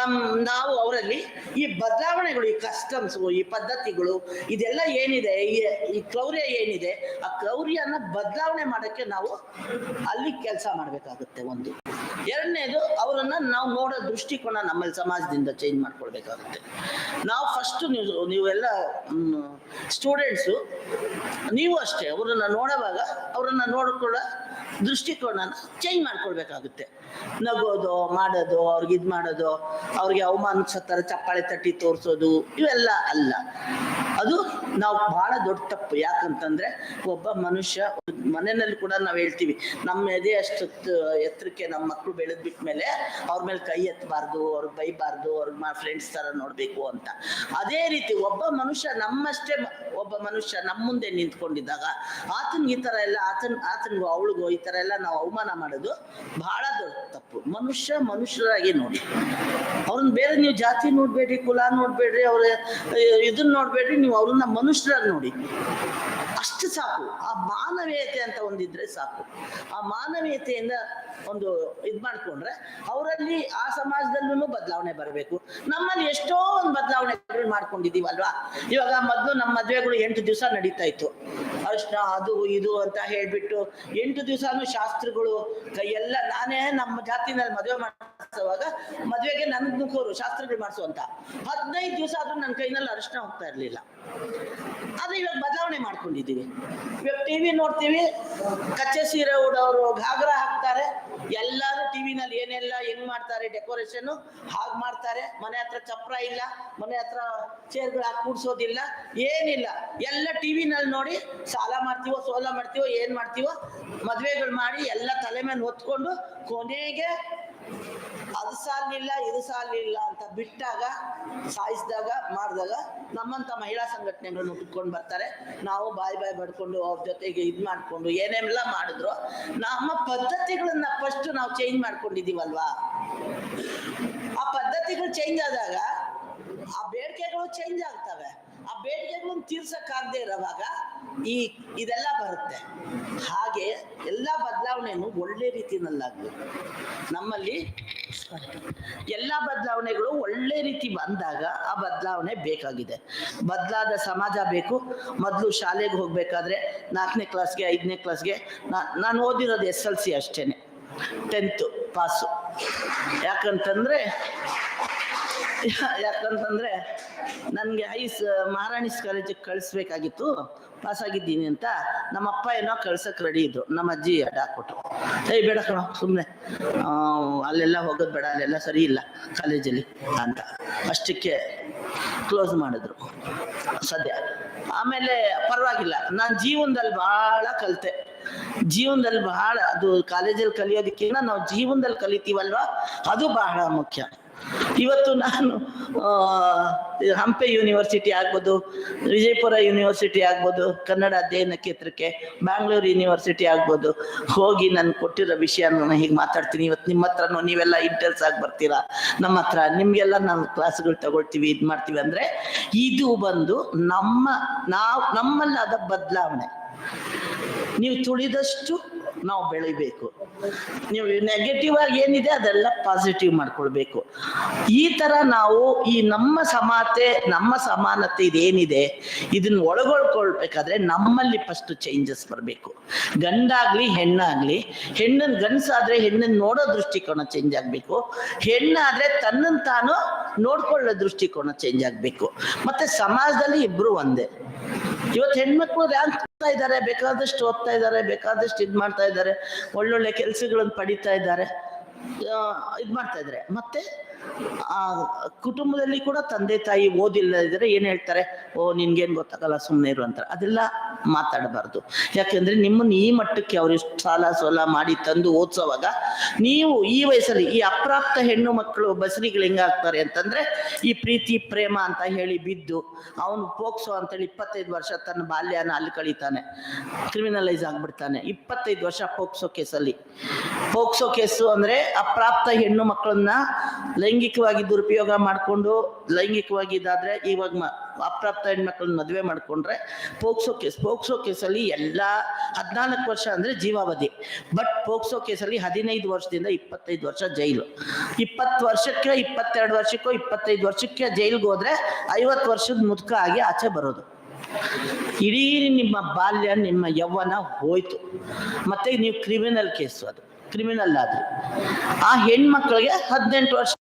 ನಮ್, ನಾವು ಅವರಲ್ಲಿ ಈ ಬದಲಾವಣೆಗಳು, ಈ ಕಸ್ಟಮ್ಸ್ ಈ ಪದ್ಧತಿಗಳು, ಇದೆಲ್ಲ ಏನಿದೆ, ಈ ಕ್ರೌರ್ಯ ಏನಿದೆ, ಆ ಕ್ರೌರ್ಯನ ಬದಲಾವಣೆ ಮಾಡೋಕ್ಕೆ ನಾವು ಅಲ್ಲಿ ಕೆಲಸ ಮಾಡಬೇಕಾಗುತ್ತೆ ಒಂದು. ಎರಡನೇದು, ಅವರನ್ನ ನಾವು ನೋಡೋ ದೃಷ್ಟಿಕೋನ ನಮ್ಮಲ್ಲಿ ಸಮಾಜದಿಂದ ಚೇಂಜ್ ಮಾಡ್ಕೊಳ್ಬೇಕಾಗುತ್ತೆ. ನಾವು ಫಸ್ಟ್ ನೀವು, ನೀವೆಲ್ಲ ಸ್ಟೂಡೆಂಟ್ಸು ನೀವು ಅಷ್ಟೇ, ಅವರನ್ನ ನೋಡುವಾಗ, ಅವರನ್ನ ನೋಡ್ಕೊಳ್ಳೋ ದೃಷ್ಟಿಕೋನನ ಚೇಂಜ್ ಮಾಡ್ಕೊಳ್ಬೇಕಾಗುತ್ತೆ ನಗೋದು, ಮಾಡೋದು, ಅವ್ರಿಗೆ ಇದು ಮಾಡೋದು, ಅವ್ರಿಗೆ ಅವಮಾನಿಸೋ ಥರ ಚಪ್ಪಾಳೆ ತಟ್ಟಿ ತೋರಿಸೋದು, ಇವೆಲ್ಲ ಅಲ್ಲ. ಅದು ನಾವು ಬಹಳ ದೊಡ್ಡ ತಪ್ಪು. ಯಾಕಂತಂದ್ರೆ ಒಬ್ಬ ಮನುಷ್ಯ ಮನೆಯಲ್ಲಿ ಕೂಡ ನಾವು ಹೇಳ್ತೀವಿ ನಮ್ಮ ಎದೆ ಅಷ್ಟು ಎತ್ತರಕ್ಕೆ ನಮ್ಮ ಮಕ್ಕಳು ಬೆಳೆದ್ ಬಿಟ್ಮೇಲೆ ಅವ್ರ ಮೇಲೆ ಕೈ ಎತ್ತಬಾರ್ದು ಅವ್ರಿಗೆ ಬೈಬಾರ್ದು ಅವ್ರ ಫ್ರೆಂಡ್ಸ್ ತರ ನೋಡ್ಬೇಕು ಅಂತ. ಅದೇ ರೀತಿ ಒಬ್ಬ ಮನುಷ್ಯ ನಮ್ಮಷ್ಟೇ ಒಬ್ಬ ಮನುಷ್ಯ ನಮ್ಮ ಮುಂದೆ ನಿಂತ್ಕೊಂಡಿದ್ದಾಗ ಆತನ್ ಈ ತರ ಎಲ್ಲ, ಆತನ್, ಆತನ್ಗೂ ಅವಳಿಗೂ ಈ ತರ ಎಲ್ಲ ನಾವು ಅವಮಾನ ಮಾಡೋದು ಬಹಳ ದೊಡ್ಡ ತಪ್ಪು. ಮನುಷ್ಯ ಮನುಷ್ಯರಾಗಿ ನೋಡಿ. ಅವ್ರನ್ನ ಬೇರೆ ನೀವು ಜಾತಿ ನೋಡ್ಬೇಡ್ರಿ, ಕುಲ ನೋಡ್ಬೇಡ್ರಿ, ಅವ್ರ ಇದನ್ನ ನೋಡ್ಬೇಡ್ರಿ, ನೀವು ಅವ್ರನ್ನ ಮನುಷ್ಯರಾಗಿ ನೋಡಿ ಅಷ್ಟು ಸಾಕು. ಆ ಮಾನವೀಯತೆ ಅಂತ ಒಂದಿದ್ರೆ ಸಾಕು. ಆ ಮಾನವೀಯತೆಯಿಂದ ಒಂದು ಇದ್ ಮಾಡ್ಕೊಂಡ್ರೆ ಅವರಲ್ಲಿ ಆ ಸಮಾಜದಲ್ಲೂ ಬದಲಾವಣೆ ಬರಬೇಕು. ನಮ್ಮಲ್ಲಿ ಎಷ್ಟೋ ಒಂದು ಬದಲಾವಣೆಗಳು ಮಾಡ್ಕೊಂಡಿದೀವಲ್ವಾ ಇವಾಗ ಮೊದಲು ನಮ್ಮ ಮದ್ವೆಗಳು ಎಂಟು ದಿವಸ ನಡೀತಾ ಇತ್ತು. ಅರ್ಶನ, ಅದು, ಇದು ಅಂತ ಹೇಳ್ಬಿಟ್ಟು ಎಂಟು ದಿವಸನೂ ಶಾಸ್ತ್ರಗಳು ಕೈಯೆಲ್ಲ ನಾನೇ ನಮ್ಮ ಜಾತಿನಲ್ಲಿ ಮದುವೆ ಮಾಡಿಸುವಾಗ ಮದುವೆಗೆ ನನ್ಗೆ ನುಗ್ಗೋರು ಶಾಸ್ತ್ರಗಳು ಮಾಡಿಸು ಅಂತ ಹದಿನೈದು ದಿವಸ ಆದ್ರೂ ನನ್ನ ಕೈನಲ್ಲಿ ಅರಿಶಿನ ಹೋಗ್ತಾ ಇರ್ಲಿಲ್ಲ. ಆದ್ರೆ ಇವಾಗ ಬದಲಾವಣೆ ಮಾಡ್ಕೊಂಡಿದೀವಿ ಇವಾಗ ಟಿವಿ ನೋಡ್ತೀವಿ, ಕಚ್ಚೆ ಸೀರೆ ಉಡೋರು ಘಾಗ್ರ ಹಾಕ್ತಾರೆ. ಎಲ್ಲಾರು ಟಿವಿನಲ್ಲಿ ಏನೆಲ್ಲ ಹೆಂಗ್ ಮಾಡ್ತಾರೆ ಡೆಕೋರೇಷನ್ ಹಾಗೆ ಮಾಡ್ತಾರೆ. ಮನೆ ಹತ್ರ ಚಪ್ರ ಇಲ್ಲ, ಮನೆ ಹತ್ರ ಚೇರ್ಗಳು ಹಾಕಿ ಕೂಡ್ಸೋದಿಲ್ಲ, ಏನಿಲ್ಲ. ಎಲ್ಲ ಟಿವಿನಲ್ಲಿ ನೋಡಿ ಸಾಲ ಮಾಡ್ತೀವೋ, ಸೋಲ ಮಾಡ್ತೀವೋ, ಏನ್ ಮಾಡ್ತೀವೋ, ಮದ್ವೆಗಳು ಮಾಡಿ ಎಲ್ಲ ತಲೆ ಮೇಲೆ ಹೊತ್ಕೊಂಡು ಕೊನೆಗೆ ಅದು ಸಾಲಿಲ್ಲ ಇದು ಸಾಲಿಲ್ಲ ಬಿಟ್ಟಾಗ, ಸಾಯಿಸಿದಾಗ, ಮಾಡಿದಾಗ ನಮ್ಮಂತ ಮಹಿಳಾ ಸಂಘಟನೆಗಳನ್ನು ಹುಟ್ಕೊಂಡು ಬರ್ತಾರೆ. ನಾವು ಬಾಯಿ ಬಾಯಿ ಬಡ್ಕೊಂಡು ಅವ್ರ ಜೊತೆಗೆ ಇದು ಮಾಡಿಕೊಂಡು ಏನೇನೆಲ್ಲ ಮಾಡಿದ್ರು, ನಮ್ಮ ಪದ್ಧತಿಗಳನ್ನ ಫಸ್ಟ್ ನಾವು ಚೇಂಜ್ ಮಾಡ್ಕೊಂಡಿದ್ದೀವಲ್ವಾ ಆ ಪದ್ಧತಿಗಳು ಚೇಂಜ್ ಆದಾಗ, ಆ ಬೇಡಿಕೆಗಳು ಚೇಂಜ್ ಆಗ್ತವೆ. ಆ ಬೇಡಿಕೆಗಳನ್ನ ತೀರ್ಸಕ್ಕಾಗದೆ ಇರೋವಾಗ ಈ ಇದೆಲ್ಲ ಬರುತ್ತೆ. ಹಾಗೆ ಎಲ್ಲ ಬದಲಾವಣೆಯನ್ನು ಒಳ್ಳೆ ರೀತಿಯಲ್ಲಾಗಬೇಕು ನಮ್ಮಲ್ಲಿ ಎಲ್ಲ ಬದಲಾವಣೆಗಳು ಒಳ್ಳೆ ರೀತಿ ಬಂದಾಗ ಆ ಬದಲಾವಣೆ ಬೇಕಾಗಿದೆ. ಬದಲಾದ ಸಮಾಜ ಬೇಕು. ಮೊದಲು ಶಾಲೆಗೆ ಹೋಗ್ಬೇಕಾದ್ರೆ ನಾಲ್ಕನೇ ಕ್ಲಾಸ್ಗೆ ಐದನೇ ಕ್ಲಾಸ್ಗೆ ನಾನು ಓದಿರೋದು ಎಸ್ ಎಲ್ ಸಿ ಅಷ್ಟೇನೆ. ಟೆಂತು ಪಾಸು ಯಾಕಂತಂದ್ರೆ ಯಾಕಂತಂದ್ರೆ ನನಗೆ ಐಸ್ ಮಹಾರಾಣಿಸ್ ಕಾಲೇಜಿಗೆ ಕಳಿಸ್ಬೇಕಾಗಿತ್ತು. ಪಾಸ್ ಆಗಿದ್ದೀನಿ ಅಂತ ನಮ್ಮ ಅಪ್ಪ ಏನೋ ಕಳ್ಸಕ್ ರೆಡಿ ಇದ್ರು. ನಮ್ಮ ಅಜ್ಜಿ ಅಡ್ಡ ಹಾಕ್ಬಿಟ್ರು. ಏಯ್ ಬೇಡ ಕಣ ಸುಮ್ಮನೆ ಅಲ್ಲೆಲ್ಲ ಹೋಗೋದು ಬೇಡ, ಅಲ್ಲೆಲ್ಲ ಸರಿ ಇಲ್ಲ ಕಾಲೇಜಲ್ಲಿ ಅಂತ. ಅಷ್ಟಕ್ಕೆ ಕ್ಲೋಸ್ ಮಾಡಿದ್ರು. ಸದ್ಯ. ಆಮೇಲೆ ಪರವಾಗಿಲ್ಲ. ನಾನು ಜೀವನದಲ್ಲಿ ಬಹಳ ಕಲಿತೆ. ಜೀವನದಲ್ಲಿ ಬಹಳ ಅದು ಕಾಲೇಜಲ್ಲಿ ಕಲಿಯೋದಕ್ಕಿಂತ ನಾವು ಜೀವನದಲ್ಲಿ ಕಲಿತೀವಲ್ವಾ? ಅದು ಬಹಳ ಮುಖ್ಯ. ಇವತ್ತು ನಾನು ಹಂಪೆ ಯೂನಿವರ್ಸಿಟಿ ಆಗ್ಬೋದು, ವಿಜಯಪುರ ಯೂನಿವರ್ಸಿಟಿ ಆಗ್ಬೋದು, ಕನ್ನಡ ಅಧ್ಯಯನ ಕ್ಷೇತ್ರಕ್ಕೆ ಬ್ಯಾಂಗ್ಳೂರು ಯೂನಿವರ್ಸಿಟಿ ಆಗ್ಬೋದು, ಹೋಗಿ ನಾನು ಕೊಟ್ಟಿರೋ ವಿಷಯ ನಾನು ಹೀಗೆ ಮಾತಾಡ್ತೀನಿ. ಇವತ್ತು ನಿಮ್ಮ ಹತ್ರನೂ ನೀವೆಲ್ಲ ಇಂಟರ್ಸ್ ಆಗಿ ಬರ್ತೀರಾ? ನಮ್ಮ ಹತ್ರ ನಿಮಗೆಲ್ಲ ನಾವು ಕ್ಲಾಸ್ಗಳು ತಗೊಳ್ತೀವಿ, ಇದು ಮಾಡ್ತೀವಿ ಅಂದರೆ, ಇದು ಬಂದು ನಮ್ಮ, ನಾವು ನಮ್ಮಲ್ಲಾದ ಬದಲಾವಣೆ. ನೀವು ತುಳಿದಷ್ಟು ನಾವು ಬೆಳಿಬೇಕು. ನೀವು ನೆಗೆಟಿವ್ ಆಗಿ ಏನಿದೆ ಅದೆಲ್ಲ ಪಾಸಿಟಿವ್ ಮಾಡ್ಕೊಳ್ಬೇಕು. ಈ ತರ ನಾವು ಈ ನಮ್ಮ ಸಮಾತೆ, ನಮ್ಮ ಸಮಾನತೆ ಇದೇನಿದೆ ಇದನ್ನ ಒಳಗೊಳ್ಕೊಳ್ಬೇಕಾದ್ರೆ ನಮ್ಮಲ್ಲಿ ಫಸ್ಟ್ ಚೇಂಜಸ್ ಬರಬೇಕು. ಗಂಡಾಗ್ಲಿ, ಹೆಣ್ಣಾಗ್ಲಿ, ಹೆಣ್ಣನ್ ಗಂಡಸಾದ್ರೆ ಹೆಣ್ಣನ್ ನೋಡೋ ದೃಷ್ಟಿಕೋನ ಚೇಂಜ್ ಆಗ್ಬೇಕು. ಹೆಣ್ಣಾದ್ರೆ ತನ್ನನ್ ತಾನು ನೋಡ್ಕೊಳ್ಳೋ ದೃಷ್ಟಿಕೋನ ಚೇಂಜ್ ಆಗ್ಬೇಕು. ಮತ್ತೆ ಸಮಾಜದಲ್ಲಿ ಇಬ್ರು ಒಂದೇ. ಇವತ್ತು ಹೆಣ್ಮಕ್ಳು ರ್ಯಾಂಕ್ ಓದ್ತಾ ಇದ್ದಾರೆ ಬೇಕಾದಷ್ಟು ಓದ್ತಾ ಇದ್ದಾರೆ ಬೇಕಾದಷ್ಟು ಇದ್ ಮಾಡ್ತಾ ಇದ್ದಾರೆ ಒಳ್ಳೊಳ್ಳೆ ಕೆಲ್ಸಗಳನ್ನ ಪಡಿತಾ ಇದ್ದಾರೆ ಇದ್ ಮಾಡ್ತಾ ಇದ್ರೆ. ಮತ್ತೆ, ಆ, ಕುಟುಂಬದಲ್ಲಿ ಕೂಡ ತಂದೆ ತಾಯಿ ಓದಿಲ್ಲ ಇದ್ರೆ ಏನ್ ಹೇಳ್ತಾರೆ? ಓ, ನಿನ್ಗೇನ್ ಗೊತ್ತಾಗಲ್ಲ ಸುಮ್ಮನೆ ಇರು ಅಂತಾರೆ. ಅದೆಲ್ಲ ಮಾತಾಡಬಾರ್ದು. ಯಾಕೆಂದ್ರೆ ನಿಮ್ಮನ್ನ ಈ ಮಟ್ಟಕ್ಕೆ ಅವ್ರು ಸಾಲ ಸೋಲ ಮಾಡಿ ತಂದು ಓದಿಸೋವಾಗ ನೀವು ಈ ವಯಸ್ಸಲ್ಲಿ ಈ ಅಪ್ರಾಪ್ತ ಹೆಣ್ಣು ಮಕ್ಕಳು ಬಸರಿಗಳು ಹೆಂಗಾಗ್ತಾರೆ ಅಂತಂದ್ರೆ ಈ ಪ್ರೀತಿ, ಪ್ರೇಮ ಅಂತ ಹೇಳಿ ಬಿದ್ದು ಅವನು ಪೋಕ್ಸೋ ಅಂತೇಳಿ ಇಪ್ಪತ್ತೈದು ವರ್ಷ ತನ್ನ ಬಾಲ್ಯನ ಅಲ್ಲಿ ಕಳೀತಾನೆ. ಕ್ರಿಮಿನಲೈಸ್ ಆಗ್ಬಿಡ್ತಾನೆ. ಇಪ್ಪತ್ತೈದು ವರ್ಷ ಪೋಕ್ಸೋ ಕೇಸಲ್ಲಿ. ಪೋಕ್ಸೋ ಕೇಸು ಅಂದ್ರೆ ಅಪ್ರಾಪ್ತ ಹೆಣ್ಣು ಮಕ್ಕಳನ್ನ ಲೈಂಗಿಕವಾಗಿ ದುರುಪಯೋಗ ಮಾಡಿಕೊಂಡು ಲೈಂಗಿಕವಾಗಿ ಇದಾದ್ರೆ ಇವಾಗ ಅಪ್ರಾಪ್ತ ಹೆಣ್ಮಕ್ಳನ್ನ ಮದುವೆ ಮಾಡಿಕೊಂಡ್ರೆ ಪೋಕ್ಸೋ ಕೇಸ್, ಪೋಕ್ಸೋ ಕೇಸಲ್ಲಿ ಎಲ್ಲ ಹದಿನಾಲ್ಕು ವರ್ಷ ಅಂದರೆ ಜೀವಾವಧಿ. ಬಟ್ ಪೋಕ್ಸೋ ಕೇಸಲ್ಲಿ ಹದಿನೈದು ವರ್ಷದಿಂದ ಇಪ್ಪತ್ತೈದು ವರ್ಷ ಜೈಲು. ಇಪ್ಪತ್ತು ವರ್ಷಕ್ಕೆ, ಇಪ್ಪತ್ತೆರಡು ವರ್ಷಕ್ಕೋ, ಇಪ್ಪತ್ತೈದು ವರ್ಷಕ್ಕೆ ಜೈಲಿಗೆ ಹೋದ್ರೆ ಐವತ್ತು ವರ್ಷದ ಮುದುಕ ಆಗಿ ಆಚೆ ಬರೋದು. ಇಡೀ ನಿಮ್ಮ ಬಾಲ್ಯ, ನಿಮ್ಮ ಯೌವನ ಹೋಯ್ತು. ಮತ್ತೆ ನೀವು ಕ್ರಿಮಿನಲ್ ಕೇಸು ಅದು. ಕ್ರಿಮಿನಲ್ ಆದ್ರೆ. ಆ ಹೆಣ್ಮಕ್ಳಿಗೆ ಹದಿನೆಂಟು ವರ್ಷ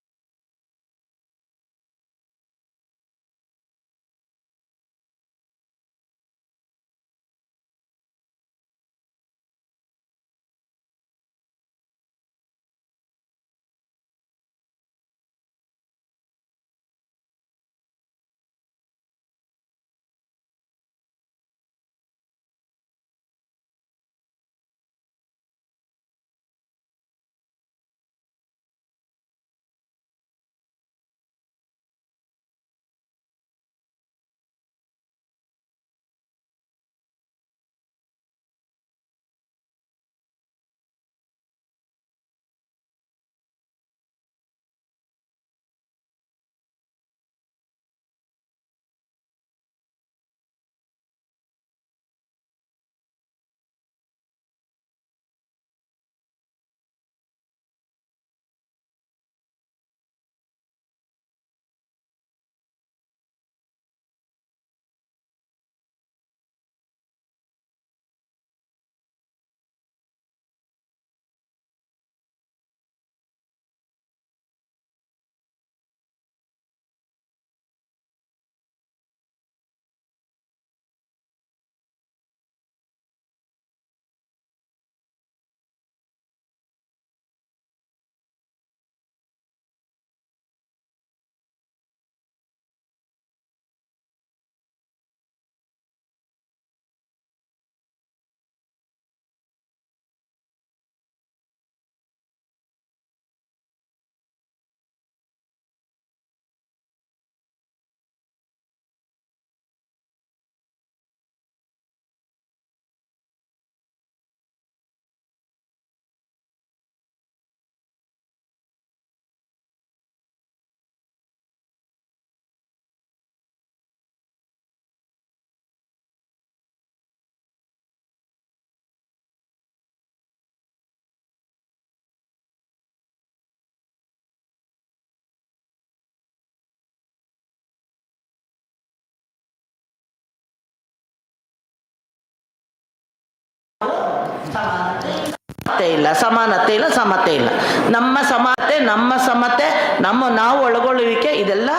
ಸಮತೆ ಇಲ್ಲ ಸಮಾನತೆ ಇಲ್ಲ ಸಮತೆ ಇಲ್ಲ ನಮ್ಮ ಸಮಾನತೆ, ನಮ್ಮ ಸಮತೆ, ನಮ್ಮ ನಾವು ಒಳಗೊಳ್ಳುವಿಕೆ, ಇದೆಲ್ಲ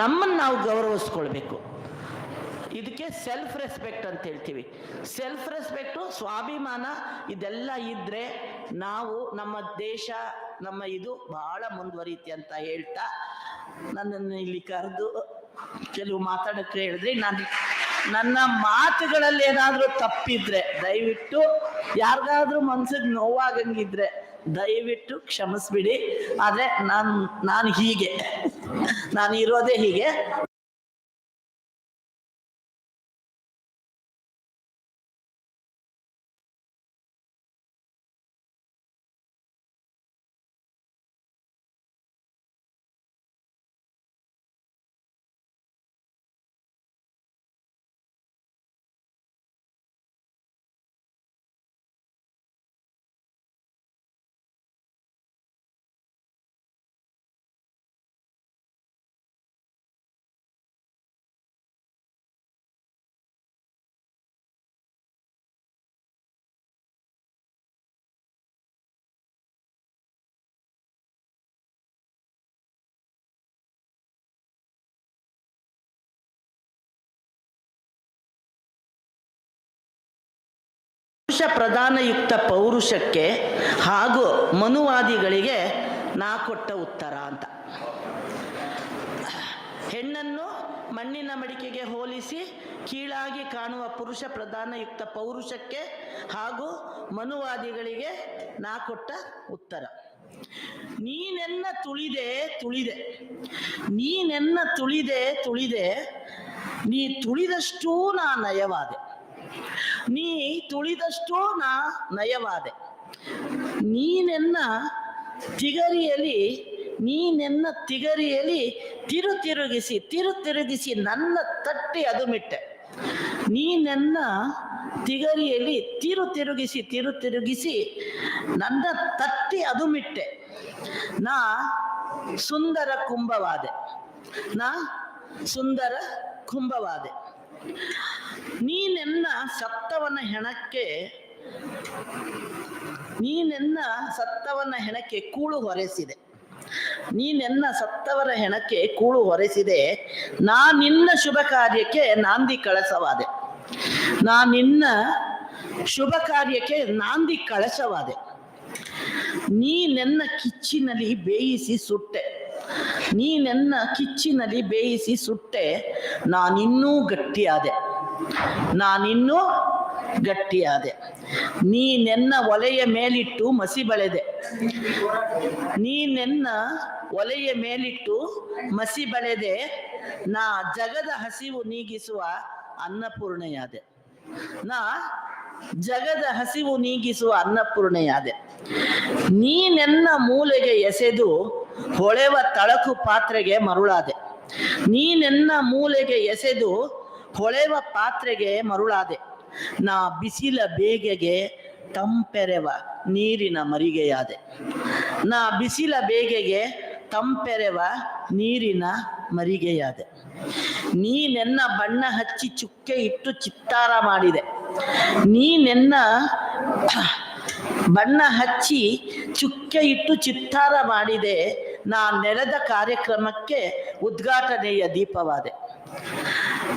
ನಮ್ಮನ್ನು ನಾವು ಗೌರವಿಸ್ಕೊಳ್ಬೇಕು. ಇದಕ್ಕೆ ಸೆಲ್ಫ್ ರೆಸ್ಪೆಕ್ಟ್ ಅಂತ ಹೇಳ್ತೀವಿ. ಸೆಲ್ಫ್ ರೆಸ್ಪೆಕ್ಟು ಸ್ವಾಭಿಮಾನ, ಇದೆಲ್ಲ ಇದ್ದರೆ ನಾವು ನಮ್ಮ ದೇಶ, ನಮ್ಮ ಇದು ಬಹಳ ಮುಂದುವರಿಯುತ್ತೆ ಅಂತ ಹೇಳ್ತಾ ನನ್ನನ್ನು ಇಲ್ಲಿ ಕರೆದು ಕೆಲವು ಮಾತಾಡಕ್ಕೆ ಹೇಳಿದ್ರೆ ನಾನು ನನ್ನ ಮಾತುಗಳಲ್ಲಿ ಏನಾದರೂ ತಪ್ಪಿದ್ರೆ ದಯವಿಟ್ಟು ಯಾರಿಗಾದ್ರೂ ಮನ್ಸಿಗೆ ನೋವಾಗಂಗಿದ್ರೆ ದಯವಿಟ್ಟು ಕ್ಷಮಿಸ್ಬಿಡಿ. ಆದರೆ ನಾನು ನಾನು ಹೀಗೆ. ನಾನು ಇರೋದೇ ಹೀಗೆ. ಪುರುಷ ಪ್ರಧಾನಯುಕ್ತ ಪೌರುಷಕ್ಕೆ ಹಾಗೂ ಮನುವಾದಿಗಳಿಗೆ ನಾ ಕೊಟ್ಟ ಉತ್ತರ ಅಂತ. ಹೆಣ್ಣನ್ನು ಮಣ್ಣಿನ ಮಡಿಕೆಗೆ ಹೋಲಿಸಿ ಕೀಳಾಗಿ ಕಾಣುವ ಪುರುಷ ಪ್ರಧಾನಯುಕ್ತ ಪೌರುಷಕ್ಕೆ ಹಾಗೂ ಮನುವಾದಿಗಳಿಗೆ ನಾ ಕೊಟ್ಟ ಉತ್ತರ. ನೀನೆನ್ನ ತುಳಿದೆ ತುಳಿದೆ, ನೀನೆನ್ನ ತುಳಿದೆ ತುಳಿದೆ, ನೀ ತುಳಿದಷ್ಟೂ ನಾ ನಯವಾದೆ. ನೀ ತುಳಿದಷ್ಟು ನಾ ನಯವಾದೆ. ನೀನೆನ್ನ ತಿಗರಿಯಲ್ಲಿ ನೀನೆನ್ನ ತಿಗರಿಯಲಿ ತಿರು ತಿರುಗಿಸಿ ತಿರು ತಿರುಗಿಸಿ ನನ್ನ ತಟ್ಟಿ ಅದು ಮಿಟ್ಟೆ ನೀನೆನ್ನ ತಿಗರಿಯಲ್ಲಿ ತಿರು ತಿರುಗಿಸಿ ತಿರು ತಿರುಗಿಸಿ ನನ್ನ ತಟ್ಟಿ ಅದು ಮಿಟ್ಟೆ ನಾ ಸುಂದರ ಕುಂಭವಾದೆ. ನಾ ಸುಂದರ ಕುಂಭವಾದೆ. ನೀನೆನ್ನ ಸತ್ತವನ ಹೆಣಕ್ಕೆ, ನೀನೆನ್ನ ಸತ್ತವನ ಹೆಣಕ್ಕೆ ಕೂಳು ಹೊರೆಸಿದೆ. ನೀನೆನ್ನ ಸತ್ತವರ ಹೆಣಕ್ಕೆ ಕೂಳು ಹೊರೆಸಿದೆ. ನಾ ನಿನ್ನ ಶುಭ ಕಾರ್ಯಕ್ಕೆ ನಾಂದಿ ಕಳಸವಾದೆ. ನಾ ನಿನ್ನ ಶುಭ ಕಾರ್ಯಕ್ಕೆ ನಾಂದಿ ಕಳಶವಾದೆ ನೀನೆನ್ನ ಕಿಚ್ಚಿನಲ್ಲಿ ಬೇಯಿಸಿ ಸುಟ್ಟೆ. ನೀನೆನ್ನ ಕಿಚ್ಚಿನಲ್ಲಿ ಬೇಯಿಸಿ ಸುಟ್ಟೆ. ನಾನಿನ್ನೂ ಗಟ್ಟಿಯಾದೆ. ನಾನಿನ್ನೂ ಗಟ್ಟಿಯಾದೆ. ನೀನೆನ್ನ ಒಲೆಯ ಮೇಲಿಟ್ಟು ಮಸಿ ಬಳೆದೆ. ನೀನೆನ್ನ ಒಲೆಯ ಮೇಲಿಟ್ಟು ಮಸಿ ಬಳೆದೆ. ನಾ ಜಗದ ಹಸಿವು ನೀಗಿಸುವ ಅನ್ನಪೂರ್ಣೆಯಾದೆ. ನಾ ಜಗದ ಹಸಿವು ನೀಗಿಸುವ ಅನ್ನಪೂರ್ಣೆಯಾದೆ. ನೀನೆನ್ನ ಮೂಲೆಗೆ ಎಸೆದು ಹೊಳೆವ ತಳಕು ಪಾತ್ರೆಗೆ ಮರುಳಾದೆ. ನೀನೆನ್ನ ಮೂಲೆಗೆ ಎಸೆದು ಹೊಳೆವ ಪಾತ್ರೆಗೆ ಮರುಳಾದೆ, ನಾ ಬಿಸಿಲ ಬೇಗೆಗೆ ತಂಪೆರೆವ ನೀರಿನ ಮರಿಗೆಯಾದೆ. ನಾ ಬಿಸಿಲ ಬೇಗೆಗೆ ತಂಪೆರೆವ ನೀರಿನ ಮರಿಗೆಯಾದೆ. ನೀನೆನ್ನ ಬಣ್ಣ ಹಚ್ಚಿ ಚುಕ್ಕೆ ಇಟ್ಟು ಚಿತ್ತಾರ ಮಾಡಿದೆ. ನೀನೆನ್ನ ಬಣ್ಣ ಹಚ್ಚಿ ಚುಕ್ಕೆ ಇಟ್ಟು ಚಿತ್ತಾರ ಮಾಡಿದೆ. ನಾ ನೆಲದ ಕಾರ್ಯಕ್ರಮಕ್ಕೆ ಉದ್ಘಾಟನೆಯ ದೀಪವಾದೆ.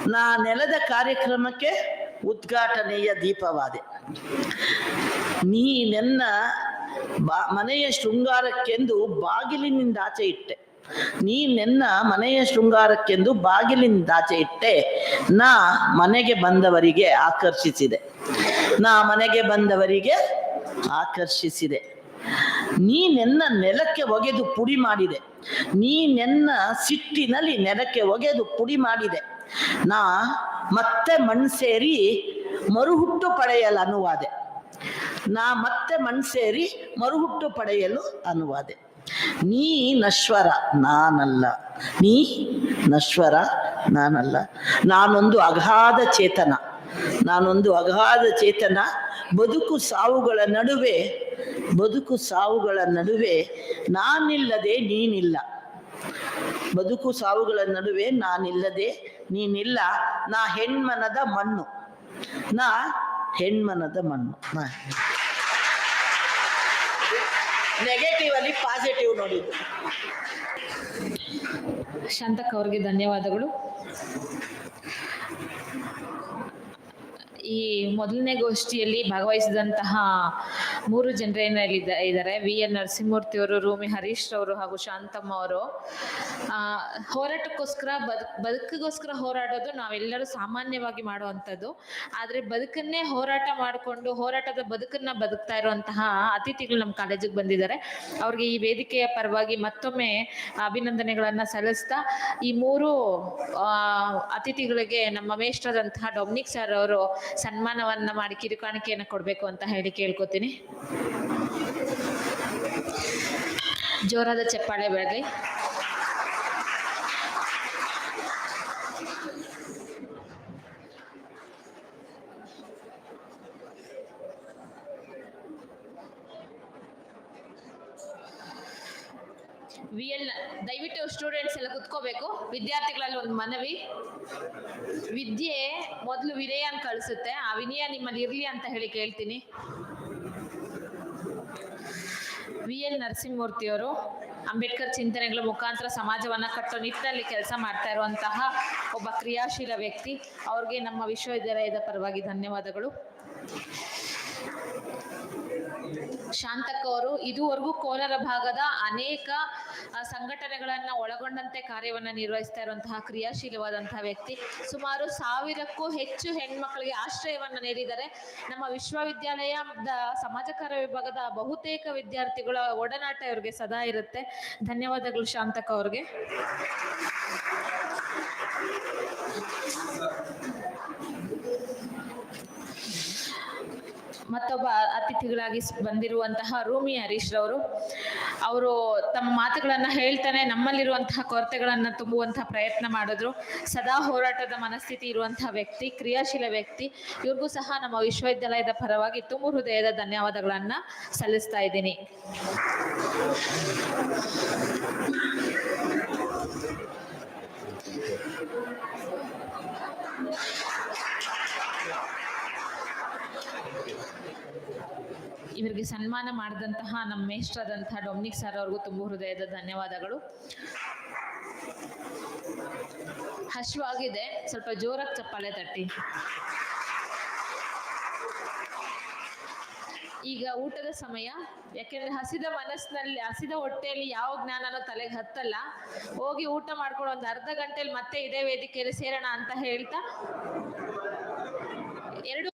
ನಾ ನೆಲದ ಕಾರ್ಯಕ್ರಮಕ್ಕೆ ಉದ್ಘಾಟನೆಯ ದೀಪವಾದೆ. ನೀನೆನ್ನ ಬಾ, ಮನೆಯ ಶೃಂಗಾರಕ್ಕೆಂದು ಬಾಗಿಲಿನಿಂದ ಆಚೆ ಇಟ್ಟೆ. ನೀನೆನ್ನ ಮನೆಯ ಶೃಂಗಾರಕ್ಕೆಂದು ಬಾಗಿಲಿನಿಂದಾಚೆ ಇಟ್ಟೆ. ನಾ ಮನೆಗೆ ಬಂದವರಿಗೆ ಆಕರ್ಷಿಸಿದೆ. ನಾ ಮನೆಗೆ ಬಂದವರಿಗೆ ಆಕರ್ಷಿಸಿದೆ. ನೀನೆನ್ನ ನೆಲಕ್ಕೆ ಒಗೆದು ಪುಡಿ ಮಾಡಿದೆ. ನೀನೆನ್ನ ಸಿಟ್ಟಿನಲ್ಲಿ ನೆಲಕ್ಕೆ ಒಗೆದು ಪುಡಿ ಮಾಡಿದೆ. ನಾ ಮತ್ತೆ ಮಣ್ ಸೇರಿ ಮರುಹುಟ್ಟು ಪಡೆಯಲು ಅನುವಾದೆ. ನಾ ಮತ್ತೆ ಮಣ್ ಸೇರಿ ಮರುಹುಟ್ಟು ಪಡೆಯಲು ಅನುವಾದೆ. ನೀ ನಶ್ವರ, ನಾನಲ್ಲ. ನೀ ನಶ್ವರ, ನಾನಲ್ಲ. ನಾನೊಂದು ಅಗಾಧ ಚೇತನ. ನಾನೊಂದು ಅಗಾಧ ಚೇತನ. ಬದುಕು ಸಾವುಗಳ ನಡುವೆ, ಬದುಕು ಸಾವುಗಳ ನಡುವೆ ನಾನಿಲ್ಲದೆ ನೀನಿಲ್ಲ. ಬದುಕು ಸಾವುಗಳ ನಡುವೆ ನಾನಿಲ್ಲದೆ ನೀನಿಲ್ಲ. ನಾ ಹೆಣ್ಮನದ ಮಣ್ಣು. ನಾ ಹೆಣ್ಮನದ ಮಣ್ಣು. ನೆಗೆಟಿವ್ ಅಲ್ಲಿ ಪಾಸಿಟಿವ್ ನೋಡಿದ್ದು. ಶಾಂತಕ್ ಅವ್ರಿಗೆ ಧನ್ಯವಾದಗಳು. ಈ ಮೊದಲನೇ ಗೋಷ್ಠಿಯಲ್ಲಿ ಭಾಗವಹಿಸಿದಂತಹ ಮೂರು ಜನರೇನಲ್ಲಿ ಇದ್ದಾರೆ ವಿ. ಎನ್. ನರಸಿಂಹಮೂರ್ತಿ ಅವರು, ರೂಮಿ ಹರೀಶ್ ಅವರು ಹಾಗೂ ಶಾಂತಮ್ಮ ಅವರು. ಹೋರಾಟಕ್ಕೋಸ್ಕರ ಬದುಕ್ ಬದುಕಿಗೋಸ್ಕರ ಹೋರಾಡೋದು ನಾವೆಲ್ಲರೂ ಸಾಮಾನ್ಯವಾಗಿ ಮಾಡುವಂಥದ್ದು. ಆದರೆ ಬದುಕನ್ನೇ ಹೋರಾಟ ಮಾಡಿಕೊಂಡು ಹೋರಾಟದ ಬದುಕನ್ನ ಬದುಕ್ತಾ ಇರುವಂತಹ ಅತಿಥಿಗಳು ನಮ್ಮ ಕಾಲೇಜಿಗೆ ಬಂದಿದ್ದಾರೆ. ಅವ್ರಿಗೆ ಈ ವೇದಿಕೆಯ ಪರವಾಗಿ ಮತ್ತೊಮ್ಮೆ ಅಭಿನಂದನೆಗಳನ್ನ ಸಲ್ಲಿಸ್ತಾ ಈ ಮೂರು ಅತಿಥಿಗಳಿಗೆ ನಮ್ಮ ಮೇಷ್ಟ್ರಾದಂತಹ ಡೊಮಿನಿಕ್ ಸರ್ ಅವರು ಸನ್ಮಾನವನ್ನ ಮಾಡಿ ಕಿರುಕಾಣಿಕೆಯನ್ನು ಕೊಡಬೇಕು ಅಂತ ಹೇಳಿ ಕೇಳ್ಕೊತೀನಿ. ಜೋರಾದ ಚಪ್ಪಾಳೆ ಬೆಳಗ್ಗೆ. ವಿ ಎಲ್ ದಯವಿಟ್ಟು ಸ್ಟೂಡೆಂಟ್ಸ್ ಎಲ್ಲ ಕುತ್ಕೋಬೇಕು. ವಿದ್ಯಾರ್ಥಿಗಳಲ್ಲಿ ಒಂದು ಮನವಿ. ವಿದ್ಯೆ ಮೊದಲು ವಿನಯ ಅಂತ ಕಳಿಸುತ್ತೆ. ಆ ವಿನಯ ನಿಮ್ಮಲ್ಲಿ ಇರಲಿ ಅಂತ ಹೇಳಿ ಕೇಳ್ತೀನಿ. ವಿ ಎಲ್ ನರಸಿಂಹಮೂರ್ತಿಯವರು ಅಂಬೇಡ್ಕರ್ ಚಿಂತನೆಗಳ ಮುಖಾಂತರ ಸಮಾಜವನ್ನ ಕಟ್ಟೋ ನಿಟ್ಟಿನಲ್ಲಿ ಕೆಲಸ ಮಾಡ್ತಾ ಇರುವಂತಹ ಒಬ್ಬ ಕ್ರಿಯಾಶೀಲ ವ್ಯಕ್ತಿ. ಅವ್ರಿಗೆ ನಮ್ಮ ವಿಶ್ವವಿದ್ಯಾಲಯದ ಪರವಾಗಿ ಧನ್ಯವಾದಗಳು. ಶಾಂತಕ್ಕ ಅವರು ಇದುವರೆಗೂ ಕೋಲಾರ ಭಾಗದ ಅನೇಕ ಸಂಘಟನೆಗಳನ್ನ ಒಳಗೊಂಡಂತೆ ಕಾರ್ಯವನ್ನ ನಿರ್ವಹಿಸ್ತಾ ಇರುವಂತಹ ಕ್ರಿಯಾಶೀಲವಾದಂತಹ ವ್ಯಕ್ತಿ. ಸುಮಾರು ಸಾವಿರಕ್ಕೂ ಹೆಚ್ಚು ಹೆಣ್ಮಕ್ಳಿಗೆ ಆಶ್ರಯವನ್ನ ನೀಡಿದ್ದಾರೆ. ನಮ್ಮ ವಿಶ್ವವಿದ್ಯಾಲಯದ ಸಮಾಜ ಕಾರ್ಯ ವಿಭಾಗದ ಬಹುತೇಕ ವಿದ್ಯಾರ್ಥಿಗಳ ಒಡನಾಟ ಇವ್ರಿಗೆ ಸದಾ ಇರುತ್ತೆ. ಧನ್ಯವಾದಗಳು ಶಾಂತಕ್ಕ ಅವ್ರಿಗೆ. ಮತ್ತೊಬ್ಬ ಅತಿಥಿಗಳಾಗಿ ಬಂದಿರುವಂತಹ ರೂಮಿ ಹರೀಶ್ ರವರು. ಅವರು ತಮ್ಮ ಮಾತುಗಳನ್ನ ಹೇಳ್ತಾನೆ ನಮ್ಮಲ್ಲಿರುವಂತಹ ಕೊರತೆಗಳನ್ನ ತುಂಬುವಂತಹ ಪ್ರಯತ್ನ ಮಾಡಿದ್ರು. ಸದಾ ಹೋರಾಟದ ಮನಸ್ಥಿತಿ ಇರುವಂತಹ ವ್ಯಕ್ತಿ, ಕ್ರಿಯಾಶೀಲ ವ್ಯಕ್ತಿ. ಇವ್ರಿಗೂ ಸಹ ನಮ್ಮ ವಿಶ್ವವಿದ್ಯಾಲಯದ ಪರವಾಗಿ ತುಂಬು ಹೃದಯದ ಧನ್ಯವಾದಗಳನ್ನ ಸಲ್ಲಿಸ್ತಾ ಇದ್ದೀನಿ. ಇವರಿಗೆ ಸನ್ಮಾನ ಮಾಡಿದಂತಹ ನಮ್ಮ ಮೇಷ್ಟ್ರಾದಂತಹ ಡೊಮಿನಿಕ್ ಸರ್ ಅವ್ರಿಗೂ ತುಂಬ ಹೃದಯದ ಧನ್ಯವಾದಗಳು. ಹಶ್ವಾಗಿದೆ ಸ್ವಲ್ಪ ಜೋರಾಗಿ ಚಪ್ಪಾಳೆ ತಟ್ಟಿ. ಈಗ ಊಟದ ಸಮಯ, ಯಾಕೆಂದ್ರೆ ಹಸಿದ ಮನಸ್ಸಿನಲ್ಲಿ, ಹಸಿದ ಹೊಟ್ಟೆಯಲ್ಲಿ ಯಾವ ಜ್ಞಾನನೂ ತಲೆಗೆ ಹತ್ತಲ್ಲ. ಹೋಗಿ ಊಟ ಮಾಡ್ಕೊಂಡು ಒಂದು ಅರ್ಧ ಗಂಟೆಯಲ್ಲಿ ಮತ್ತೆ ಇದೇ ವೇದಿಕೆಯಲ್ಲಿ ಸೇರೋಣ ಅಂತ ಹೇಳ್ತಾ, ಎರಡು